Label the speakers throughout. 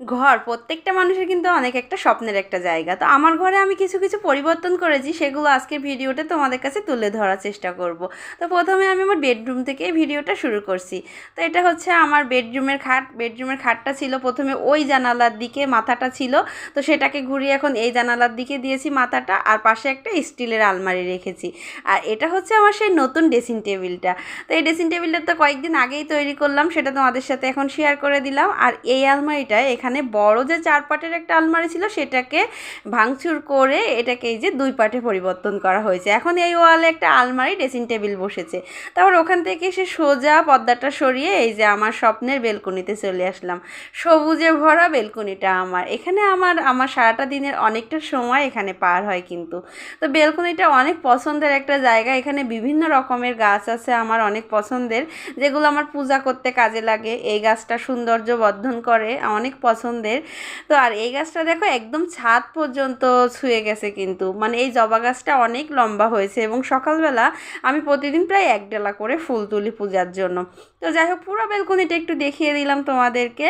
Speaker 1: ঘর, প্রত্যেকটা মানুষের কিন্তু অনেক একটা স্বপ্নের একটা জায়গা। তো আমার ঘরে আমি কিছু কিছু পরিবর্তন করেছি, সেগুলো আজকের ভিডিওতে তোমাদের কাছে তুলে ধরার চেষ্টা করব। তো প্রথমে আমি আমার বেডরুম থেকে ভিডিওটা শুরু করছি। তো এটা হচ্ছে আমার বেডরুমের খাট, বেডরুমের খাটটা ছিল প্রথমে ওই জানালার দিকে মাথাটা ছিল। তো সেটাকে ঘুরিয়ে এখন এই জানালার দিকে দিয়েছি মাথাটা, আর পাশে একটা স্টিলের আলমারি রেখেছি। আর এটা হচ্ছে আমার সেই নতুন ড্রেসিং টেবিলটা। তো এই ড্রেসিং টেবিলটা তো কয়েকদিন আগেই তৈরি করলাম, সেটা তোমাদের সাথে এখন শেয়ার করে দিলাম। আর এই আলমারিটা এখানে বড় যে চার পাটের একটা আলমারি ছিল, সেটাকে ভাঙচুর করে এটাকে এই যে দুই পাটে পরিবর্তন করা হয়েছে। এখন এই ওয়ালে একটা আলমারি, ড্রেসিং টেবিল বসেছে। তারপর ওখান থেকে এসে সোজা পর্দাটা সরিয়ে এই যে আমার স্বপ্নের বেলকনিতে চলে আসলাম। সবুজে ভরা বেলকনিটা আমার। এখানে আমার আমার সারাটা দিনের অনেকটা সময় এখানে পার হয় কিন্তু। তো বেলকনিটা অনেক পছন্দের একটা জায়গা। এখানে বিভিন্ন রকমের গাছ আছে আমার অনেক পছন্দের, যেগুলো আমার পূজা করতে কাজে লাগে। এই গাছটা সৌন্দর্য বর্ধন করে, অনেক পছন্দের। তো আর এই গাছটা দেখো একদম ছাদ পর্যন্ত ছুঁয়ে গেছে কিন্তু। মানে এই জবা গাছটা অনেক লম্বা হয়েছে এবং সকালবেলা আমি প্রতিদিন প্রায় এক ডেলা করে ফুল তুলি পূজার জন্য। তো যাই হোক, পুরো বেলকনিটা একটু দেখিয়ে দিলাম তোমাদেরকে।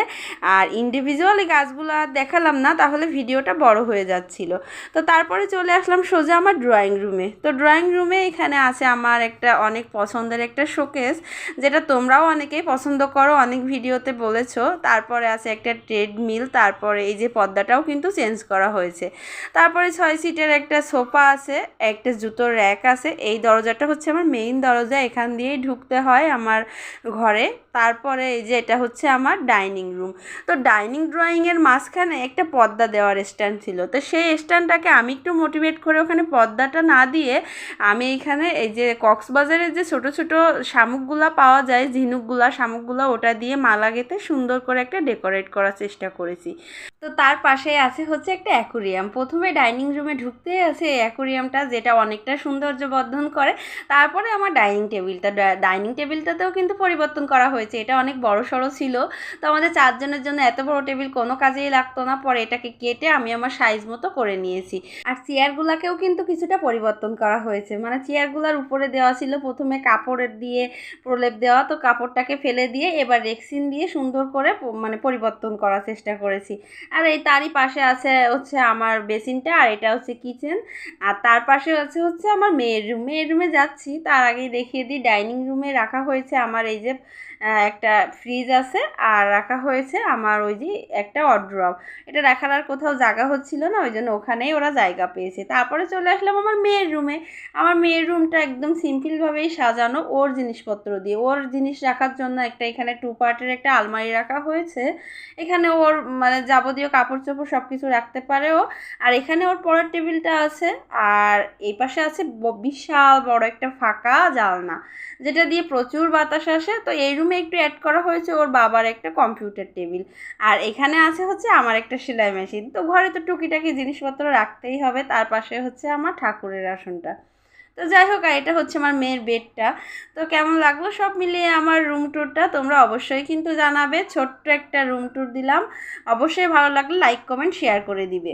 Speaker 1: আর ইন্ডিভিজুয়ালি গাছগুলো আর দেখালাম না, তাহলে ভিডিওটা বড় হয়ে যাচ্ছিল। তো তারপরে চলে আসলাম সোজা আমার ড্রয়িং রুমে তো ড্রয়িং রুমে এখানে আছে আমার একটা অনেক পছন্দের একটা শোকেস যেটা তোমরাও অনেকেই পছন্দ করো, অনেক ভিডিওতে বলেছ। তারপরে আছে একটা ট্রেডমিল তারপরে এই যে পর্দাটাও কিন্তু চেঞ্জ করা হয়েছে। তারপরে ছয় সিটের একটা সোফা আছে, একটা জুতোর র্যাক আছে। এই দরজাটা হচ্ছে আমার মেইন দরজা, এখান দিয়েই ঢুকতে হয় আমার ঘরে। তারপরে এই যে এটা হচ্ছে আমার ডাইনিং রুম তো ডাইনিং ড্রয়িংয়ের মাঝখানে একটা পর্দা দেওয়ার স্ট্যান্ড ছিল। তো সেই স্ট্যান্ডটাকে আমি একটু মোটিভেট করে ওখানে পর্দাটা না দিয়ে আমি এখানে এই যে কক্সবাজারের যে ছোট ছোট শামুকগুলা পাওয়া যায়, ঝিনুকগুলা, শামুকগুলা ওটা দিয়ে মালা গেঁথে সুন্দর করে একটা ডেকোরেট করার চেষ্টা করেছি তো তার পাশে আছে হচ্ছে একটা অ্যাকুরিয়াম। প্রথমে ডাইনিং রুমে ঢুকতেই আছে এই অ্যাকুরিয়ামটা, যেটা অনেকটা সৌন্দর্য বর্ধন করে। তারপরে আমার ডাইনিং টেবিলটা ডাইনিং টেবিলটাতেও কিন্তু পরিবর্তন করা হয়েছে। এটা অনেক বড় সড়ো ছিল। তো আমাদের চারজনের জন্য এত বড় টেবিল কোনো কাজেই লাগতো না। পরে এটাকে কেটে আমি আমার সাইজ মতো করে নিয়েছি। আর চেয়ারগুলোকেও কিন্তু কিছুটা পরিবর্তন করা হয়েছে। মানে চেয়ারগুলোর উপরে দেওয়া ছিল প্রথমে কাপড়ের দিয়ে প্রলেপ দেওয়া। তো কাপড়টাকে ফেলে দিয়ে এবার রেক্সিন দিয়ে সুন্দর করে মানে পরিবর্তন করার চেষ্টা করেছি। আর এই তারই পাশে আছে হচ্ছে আমার বেসিনটা আর এটা হচ্ছে কিচেন। আর তার পাশে আছে হচ্ছে আমার মেয়ের রুম। মেয়ের রুমে যাচ্ছি, তার আগেই দেখিয়ে দিই। ডাইনিং রুমে রাখা হয়েছে আমার এই যে একটা ফ্রিজ আছে আর রাখা হয়েছে আমার ওই যে একটা অড্রপ এটা রাখার আর কোথাও জায়গা হচ্ছিল না, ওই জন্য ওখানেই ওরা জায়গা পেয়েছে। তারপরে চলে আসলাম আমার মেয়ের রুমে। আমার মেয়ের রুমটা একদম সিম্পলভাবেই সাজানো, ওর জিনিসপত্র দিয়ে। ওর জিনিস রাখার জন্য একটা এখানে টু পার্টের একটা আলমারি রাখা হয়েছে। এখানে ওর মানে যাবতীয় কাপড় চোপড় সব কিছু রাখতে পারে ও আর এখানে ওর পরের টেবিলটা আছে, আর এই পাশে আছে বিশাল বড় একটা ফাঁকা জালনা যেটা দিয়ে প্রচুর বাতাস আসে। তো এই রুমে একটু অ্যাড করা হয়েছে ওর বাবার একটা কম্পিউটার টেবিল আর এখানে আছে হচ্ছে আমার একটা সেলাই মেশিন তো ঘরে তো টুকিটাকি জিনিসপত্র রাখতেই হবে, তার পাশে হচ্ছে আমার ঠাকুরের আসনটা। তো যাই হোক, আর এটা হচ্ছে আমার মেয়ের বেডটা। তো কেমন লাগল? সব মিলিয়ে আমার রুম ট্যুরটা তোমরা অবশ্যই কিন্তু জানাবে। ছোট্ট একটা রুম ট্যুর দিলাম। অবশ্যই ভালো লাগলে লাইক কমেন্ট শেয়ার করে দিবে।